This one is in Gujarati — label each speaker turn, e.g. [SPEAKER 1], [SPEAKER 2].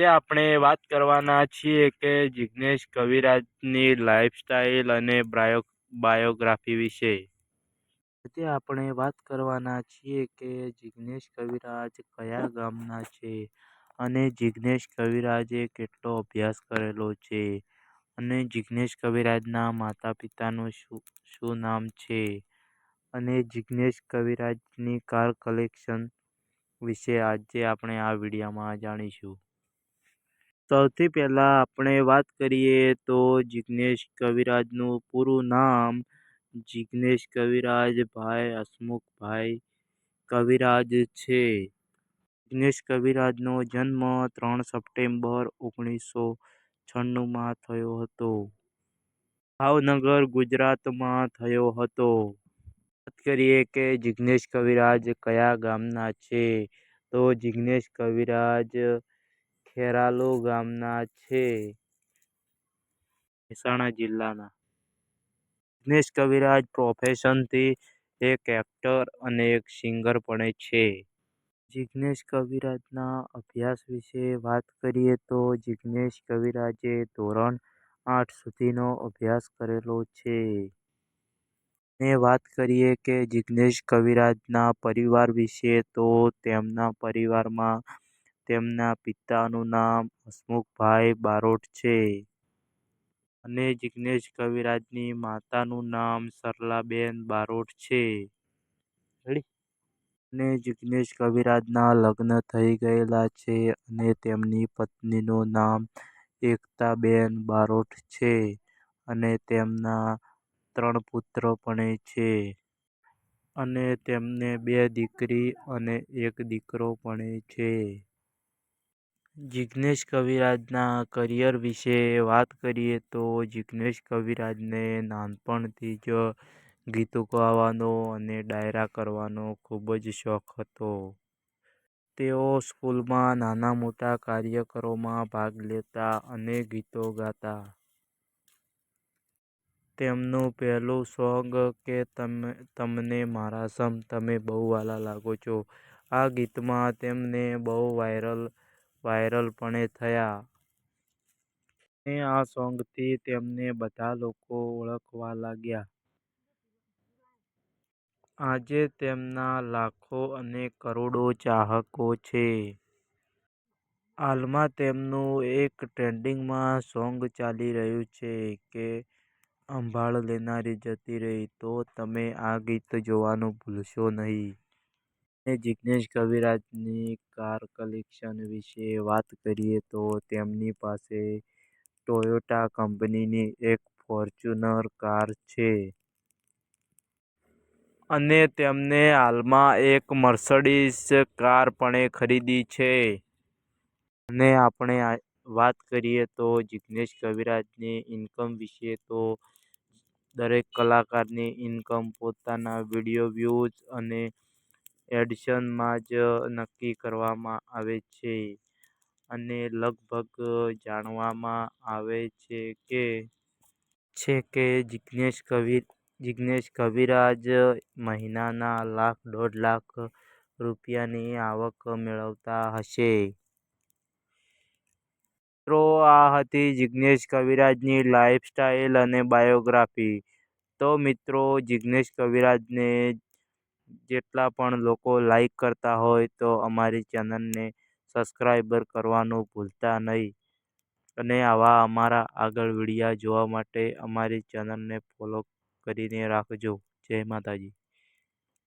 [SPEAKER 1] આજે આપણે વાત કરવાના છીએ કે જિગ્નેશ કવિરાજની લાઇફસ્ટાઈલ અને બ્રાયો બાયોગ્રાફી વિશે. આજે આપણે વાત કરવાના છીએ કે જિગ્નેશ કવિરાજ કયા ગામના છે અને જિગ્નેશ કવિરાજે કેટલો અભ્યાસ કરેલો છે અને જિગ્નેશ કવિરાજના માતા પિતાનું શું શું નામ છે અને જિગ્નેશ કવિરાજની કાર કલેક્શન વિશે આજે આપણે આ વિડીયોમાં જાણીશું. સૌથી પહેલાં આપણે વાત કરીએ તો જિગ્નેશ કવિરાજનું પૂરું નામ. જિગ્નેશ કવિરાજભાઈ હસમુખભાઈ કવિરાજ છે. જિગ્નેશ કવિરાજનો જન્મ ત્રણ સપ્ટેમ્બર ઓગણીસો છન્નુંમાં થયો હતો. ભાવનગર, ગુજરાતમાં થયો હતો. વાત કરીએ કે જિગ્નેશ કવિરાજ કયા ગામના છે? તો જિગ્નેશ કવિરાજ ખેરાલુ ગામના છે. મહેસાણા જિલ્લાના. જિગ્નેશ કવિરાજ પ્રોફેશનથી એક એક્ટર અને એક સિંગર પણ છે. જિગ્નેશ કવિરાજના અભ્યાસ વિશે વાત કરીએ તો જિગ્નેશ કવિરાજે ધોરણ આઠ સુધીનો અભ્યાસ કરેલો છે. ને વાત કરીએ કે જિગ્નેશ કવિરાજના પરિવાર વિશે તો તેમના પરિવારમાં તેમના પિતાનું નામ હસમુખભાઈ બારોટ છે. અને જિગ્નેશ કવિરાજની માતાનું નામ સરલાબેન બારોટ છે. અને જિગ્નેશ કવિરાજના લગ્ન થઈ ગયેલા છે અને તેમની પત્નીનું નામ એકતાબેન બારોટ છે અને તેમના ત્રણ પુત્ર પણ છે. અને તેમને બે દીકરી અને એક દીકરો પણ છે. જિગ્નેશ કવિરાજના કરિયર વિશે વાત કરીએ તો જિગ્નેશ કવિરાજને નાનપણથી જ ગીતો ગાવાનો અને ડાયરા કરવાનો ખૂબ જ શોખ હતો. તેઓ સ્કૂલમાં નાના મોટા કાર્યક્રમોમાં ભાગ લેતા અને ગીતો ગાતા. તેમનું પહેલું સોંગ કે તમે, તમને મારા સમ, તમે બહુ વાલા લાગો છો, આ ગીતમાં તેમને બહુ વાયરલ વાયરલ પણ થયા. અને આ સોંગથી તેમને બધા લોકો ઓળખવા લાગ્યા. આજે તેમના લાખો અને કરોડો ચાહકો છે. હાલમાં તેમનું એક ટ્રેન્ડિંગમાં સોંગ ચાલી રહ્યું છે કે અંભાળ લેનારી જતી રહી, તો તમે આ ગીત જોવાનું ભૂલશો નહીં. અને જિગ્નેશ કવિરાજની કાર કલેક્શન વિશે વાત કરીએ તો તેમની પાસે ટોયોટા કંપનીની એક ફોર્ચ્યુનર કાર છે. અને તેમને હાલમાં એક મર્સડીઝ કાર પણ ખરીદી છે. અને આપણે વાત કરીએ તો જિગ્નેશ કવિરાજની ઇન્કમ વિશે તો દરેક કલાકારની ઇન્કમ પોતાના વીડિયો વ્યૂઝ અને એડિશનમાં જ નક્કી કરવામાં આવે છે અને લગભગ જાણવામાં આવે છે કે છે કે જિગ્નેશ કવિ, જિગ્નેશ કવિરાજ મહિનાના લાખ, દોઢ લાખ રૂપિયાની આવક મેળવતા હશે. મિત્રો, આ હતી જિગ્નેશ કવિરાજની લાઈફસ્ટાઈલ અને બાયોગ્રાફી. તો મિત્રો, જિગ્નેશ કવિરાજને જેટલા પણ લોકો લાઈક કરતા હોય તો અમારી ચેનલને સબસ્ક્રાઈબર કરવાનું ભૂલતા નહીં. અને આવા અમારા આગળ વિડીયા જોવા માટે અમારી ચેનલને ફોલો કરીને રાખજો. જય માતાજી.